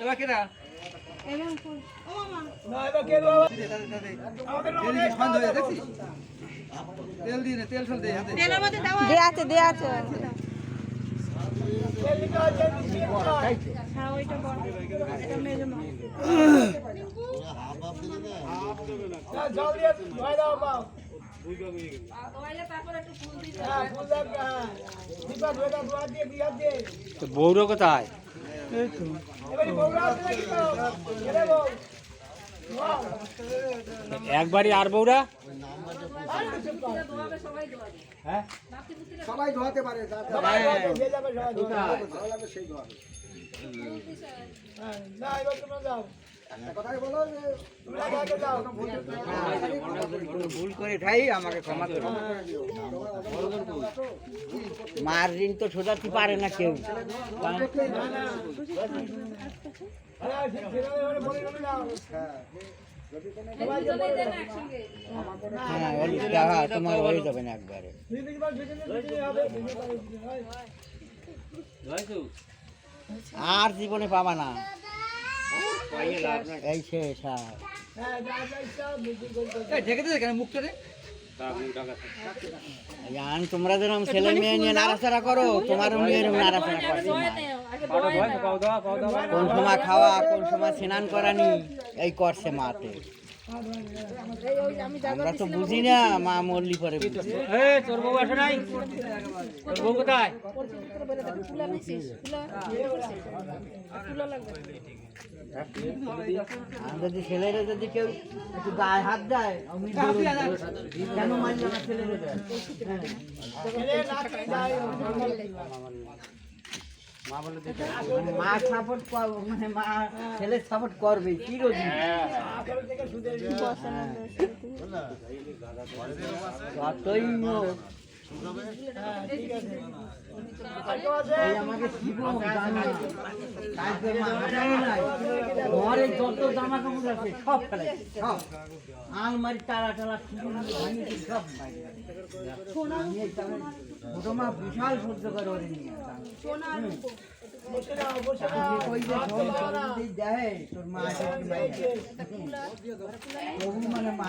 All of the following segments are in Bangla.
এবার কেটা হয়ে তেল দিয়ে তেল ফেল হয়। দিয়ে। হ্যাঁ, দিয়ে, দিয়ে। বৌর কোথায়? বউরা তো? একবারই আর বৌরা সবাই ধোয়াতে পারে সবাই ধোয়াতে, হয়ে সবাই ধোয়াতে। হ্যাঁ, না, এবার তোমরা যাও। ভুল করে আমাকে ক্ষমা করো মার ঋণ তো শোধাতে পারে না কেউ। হ্যাঁ। হ্যাঁ হ্যাঁ, তোমার হয়ে যাবে না একবারে। হয়। আর জীবনে পাবা না। এই শেষ হ্যাঁ, ঢেকে কেন মুখটা রে জান তোমরা যেরকম ছেলে মেয়ে নিয়ে নাড়াচাড়া করো তোমার নিয়ে এরকম নাড়াচাড়া করছে কোন সময় খাওয়া কোন সময় স্নান করানি এই করছে মাতে আমরা তো বুঝি না মা মল্লি পরে তোর বউ আসে নাই? তোর বউ কোথায়? যদি ছেলেরা যদি কেউ একটু গায়ে হাত দেয় কেন মারলে আমার ছেলেরা? দেয়? বলে মানে মা সাপোর্ট মানে মা ছেলে সাপোর্ট করবে কি রোজি সুদের যতই ঘরে যত জামা কাপড় আছে সব ফেলেছে সব আলমারি তালা টালা সব মা বিশাল সহ্য করে ওরে নিয়ে দেয় তোর মা তবু মানে মা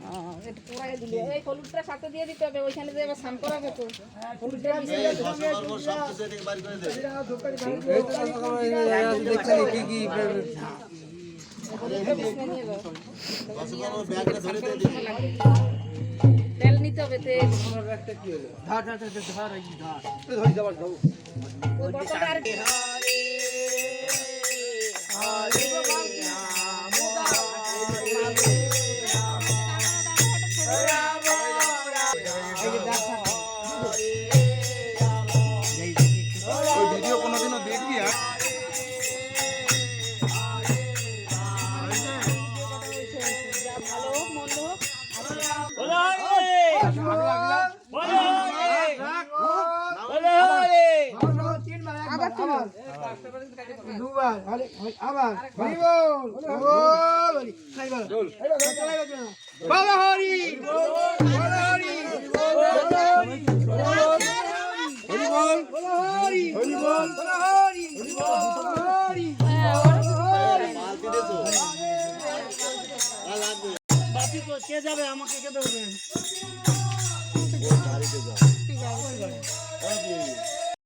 মেয়ে এখানে ডাক এই হলুদটা সাথে দিয়ে দিতে হবে ওইখানে যে এবার স্নান করাবে তো। হলুদটা মিশিয়ে কি কি তেল নিতে হবে তেল। ধর ধর ধর ধর এই ধর। ধরি যাবার আবার। দুবার হরি- হরি- আবার। হরি বল বল হরি বল হরি বল হরি বল হরি বল হরি বল বল হরি হরি বল বল হরি হরি বল বল হরি বাপি তো কে যাবে? আমাকে কে দেবে?